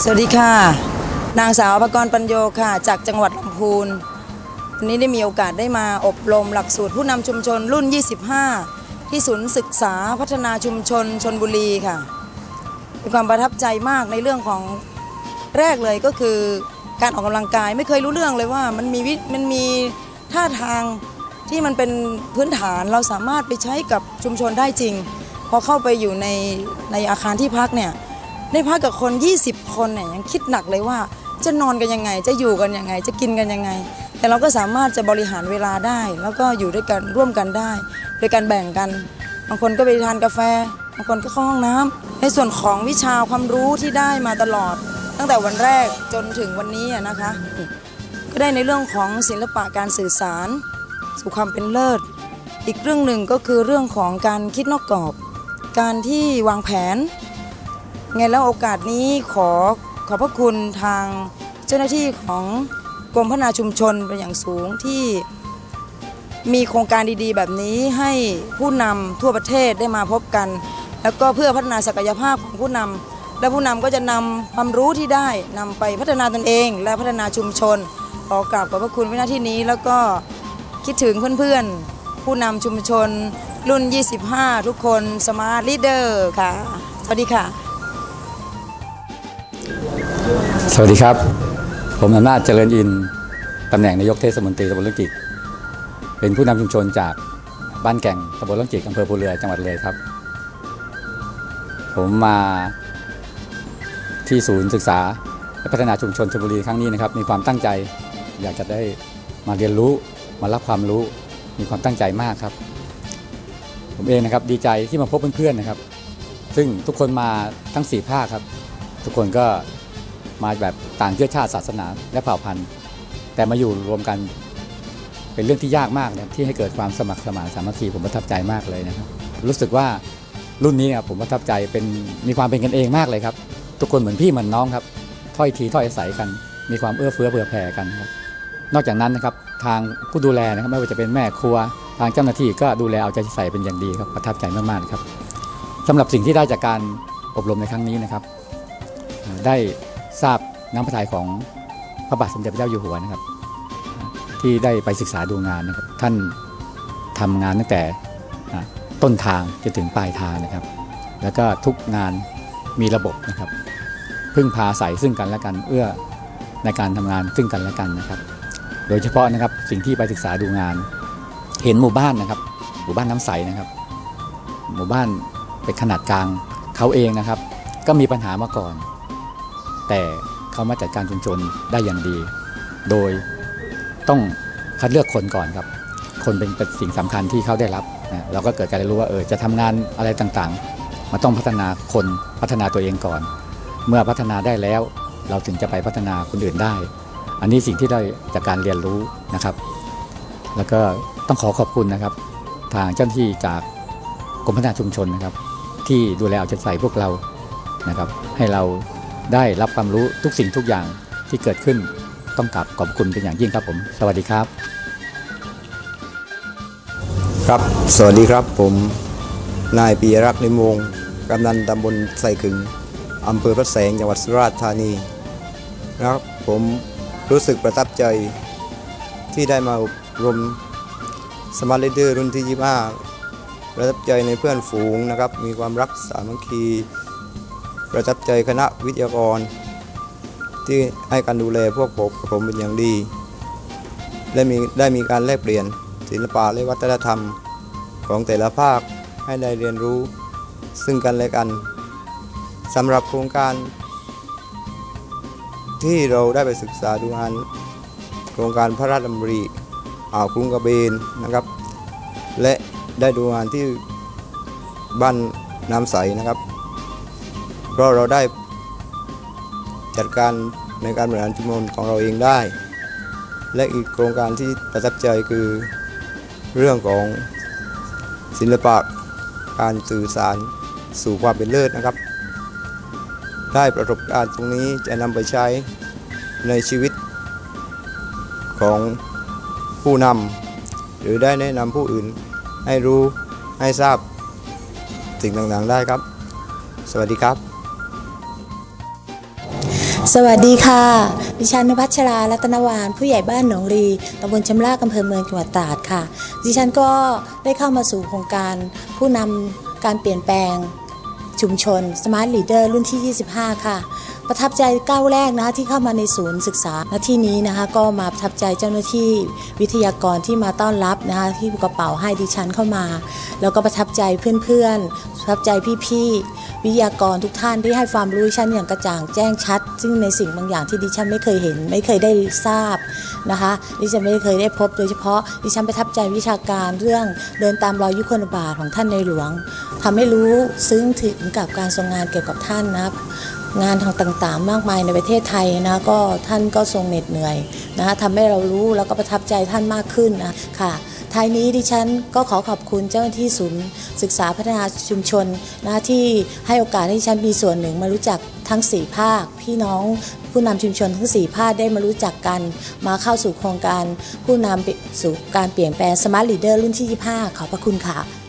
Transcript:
สวัสดีค่ะ นางสาวภกรปัญโยค่ะ จากจังหวัดลำพูนวันนี้ได้มีโอกาสได้มาอบรมหลักสูตรผู้นำชุมชนรุ่น 25 ที่ศูนย์ศึกษาพัฒนาชุมชนชนบุรีค่ะ มีความประทับใจมากในเรื่องของแรกเลยก็คือการออกกำลังกายไม่เคยรู้เรื่องเลยว่ามันมีวิมันมีท่าทางที่มันเป็นพื้นฐานเราสามารถไปใช้กับชุมชนได้จริง พอเข้าไปอยู่ในในอาคารที่พักเนี่ย ได้พักกับคน 20 คนเนี่ยยังคิดหนักเลยว่า จะนอนกันยังไง จะอยู่กันยังไง จะกินกันยังไง แต่เราก็สามารถจะบริหารเวลาได้ แล้วก็อยู่ด้วยกันร่วมกันได้ โดยการแบ่งกัน บางคนก็ไปทานกาแฟ บางคนก็เข้าห้องน้ำในส่วนของวิชาความรู้ที่ได้มาตลอด ตั้งแต่วันแรกจนถึงวันนี้นะคะ ก็ได้ในเรื่องของศิลปะการสื่อสาร สู่ความเป็นเลิศ อีกเรื่องหนึ่งก็คือเรื่องของการคิดนอกกรอบ การที่วางแผน ไงแล้วโอกาสนี้ขอขอบพระคุณทางเจ้าหน้าที่ของกรมพัฒนาชุมชนเป็นอย่างสูงที่มีโครงการดีๆ แบบนี้ให้ผู้นำทั่วประเทศได้มาพบกัน แล้วก็เพื่อพัฒนาศักยภาพของผู้นำและผู้นำก็จะนำความรู้ที่ได้นำไปพัฒนาตนเอง และพัฒนาชุมชนขอกราบขอบพระคุณวินาที่นี้ แล้วก็คิดถึงเพื่อนๆ ผู้นำชุมชนรุ่น 25 ทุกคนสมาร์ทลีดเดอร์ค่ะ สวัสดีค่ะ สวัสดีครับ ผมอำนาจเจริญอินตำแหน่งนายกเทศมนตรีตำบลเรื่องจิกเป็นผู้นำชุมชนจากบ้านแก่งตำบลเรื่องจิกอำเภอภูเรือจังหวัดเลยครับ ผมมาที่ศูนย์ศึกษาและพัฒนาชุมชนชลบุรีครั้งนี้นะครับ มีความตั้งใจอยากจะได้มาเรียนรู้มารับความรู้ มีความตั้งใจมากครับ ผมเองนะครับดีใจที่มาพบเพื่อนๆนะครับ ซึ่งทุกคนมาทั้งสี่ภาคครับ ทุกคนก็ มาแบบต่างเชื้อชาติศาสนาและเผ่าพันธุ์ แต่มาอยู่รวมกันเป็นเรื่องที่ยากมากนะที่ให้เกิดความสมัครสมานสามัคคีผมประทับใจมากเลยนะครับ รู้สึกว่ารุ่นนี้เนี่ยผมประทับใจเป็นมีความเป็นกันเองมากเลยครับ ทุกคนเหมือนพี่เหมือนน้องครับถ้อยทีถ้อยอาศัยกัน มีความเอื้อเฟื้อเผื่อแผ่กันครับนอกจากนั้นนะครับทางผู้ดูแลนะครับไม่ว่าจะเป็นแม่ครัว ทางเจ้าหน้าที่ก็ดูแลเอาใจใส่เป็นอย่างดีครับประทับใจมากๆครับสำหรับสิ่งที่ได้จากการอบรมในครั้งนี้นะครับ ได้ ทราบน้ำพระทัยของพระบาทสมเด็จพระเจ้าอยู่หัวนะครับ ที่ได้ไปศึกษาดูงานนะครับ ท่านทำงานตั้งแต่ต้นทางจนถึงปลายทางนะครับ แล้วก็ทุกงานมีระบบนะครับ พึ่งพาอาศัยซึ่งกันและกันเอื้อในการทำงานซึ่งกันและกันนะครับ โดยเฉพาะนะครับสิ่งที่ไปศึกษาดูงาน เห็นหมู่บ้านนะครับ หมู่บ้านน้ำใสนะครับ หมู่บ้านเป็นขนาดกลางเขาเองนะครับ ก็มีปัญหามาก่อน แต่เขามาจัดการชุมชนได้อย่างดี โดยต้องคัดเลือกคนก่อนครับ คนเป็นเป็นสิ่งสำคัญที่เขาได้รับนะเราก็เกิดการเรียนรู้ว่าเออจะทำงานอะไรต่างๆ มันต้องพัฒนาคนพัฒนาตัวเองก่อน เมื่อพัฒนาได้แล้ว เราถึงจะไปพัฒนาคนอื่นได้ อันนี้สิ่งที่ได้จากการเรียนรู้นะครับ แล้วก็ต้องขอขอบคุณนะครับ ทางเจ้าหน้าที่จากกรมพัฒนาชุมชนนะครับ ที่ดูแลเอาใจใส่พวกเรานะครับ ให้เรา ได้รับความรู้ทุกสิ่งทุกอย่างที่เกิดขึ้นต้องกราบขอบคุณเป็นอย่างยิ่งครับผม สวัสดีครับ ครับ สวัสดีครับผมนายปียรักษ์นิมวงกำนันตำบลไซขึงอำเภอพระแสงจังหวัดสุราษฎร์ธานีนะครับผมรู้สึกประทับใจที่ได้มาอบรมสมาร์ทเลเดอร์รุ่นที่ 25ประทับใจในเพื่อนฝูงนะครับ มีความรักสามัคคี ประทับใจคณะวิทยากร ที่ให้การดูแลพวกผมผมเป็นอย่างดี และมีได้มีการแลกเปลี่ยนศิลปะและวัฒนธรรมของแต่ละภาคให้ได้เรียนรู้ ซึ่งกันและกันสำหรับโครงการ ที่เราได้ไปศึกษาดูงานโครงการพระราชดำริอ่าวกรุงกระเบนนะครับ และได้ดูงานที่บ้านน้ำใสนะครับ เพราะเราได้จัดการในการบริหารชุมชนของเราเองได้ และอีกโครงการที่ประทับใจคือเรื่องของศิลปะการสื่อสารสู่ความเป็นเลิศนะครับ ได้ประสบการณ์ตรงนี้จะนำไปใช้ในชีวิตของผู้นำหรือได้แนะนำผู้อื่นให้รู้ให้ทราบสิ่งต่างๆได้ครับ สวัสดีครับ สวัสดีค่ะ ดิฉันนภัชรารัตนวาน ผู้ใหญ่บ้านหนองรีตำบลชำลากอำเภอเมืองจังหวัดตราดค่ะ ดิฉันก็ได้เข้ามาสู่โครงการผู้นำการเปลี่ยนแปลง ชุมชน Smart Leader รุ่นที่ 25 ค่ะ ประทับใจก้าวแรกนะที่เข้ามาในศูนย์ศึกษาณที่นี้นะคะก็มาประทับใจเจ้าหน้าที่วิทยากรที่มาต้อนรับนะคะที่กระเป๋าให้ดิฉันเข้ามา แล้วก็ประทับใจเพื่อนๆ ประทับใจพี่ๆ วิทยากรทุกท่านที่ให้ความรู้ดิฉันอย่างกระจ่างแจ้งชัด ซึ่งในสิ่งบางอย่างที่ดิฉันไม่เคยเห็น ไม่เคยได้ทราบนะคะดิฉันไม่เคยได้พบโดยเฉพาะดิฉันประทับใจวิชาการเรื่องเดินตามรอยยุคลบาทของท่านในหลวง ทำให้รู้ซึ้งถึงกับการทรงงานเกี่ยวกับท่านนะงานทางต่างๆ มากมายในประเทศไทยนะก็ท่านก็ทรงเหน็ดเหนื่อยนะทำให้เรารู้แล้วก็ประทับใจท่านมากขึ้นนะค่ะท้ายนี้ดิฉันก็ขอขอบคุณเจ้าหน้าที่ศูนย์ศึกษาพัฒนาชุมชนนะที่ให้โอกาสให้ดิฉันมีส่วนหนึ่งมารู้จักทั้ง 4 ภาค พี่น้องผู้นำชุมชนทั้ง 4 ภาคได้มารู้จักกัน มาเข้าสู่โครงการผู้นำสู่การเปลี่ยนแปลง Smart Leader รุ่นที่ 25 ขอบพระคุณค่ะ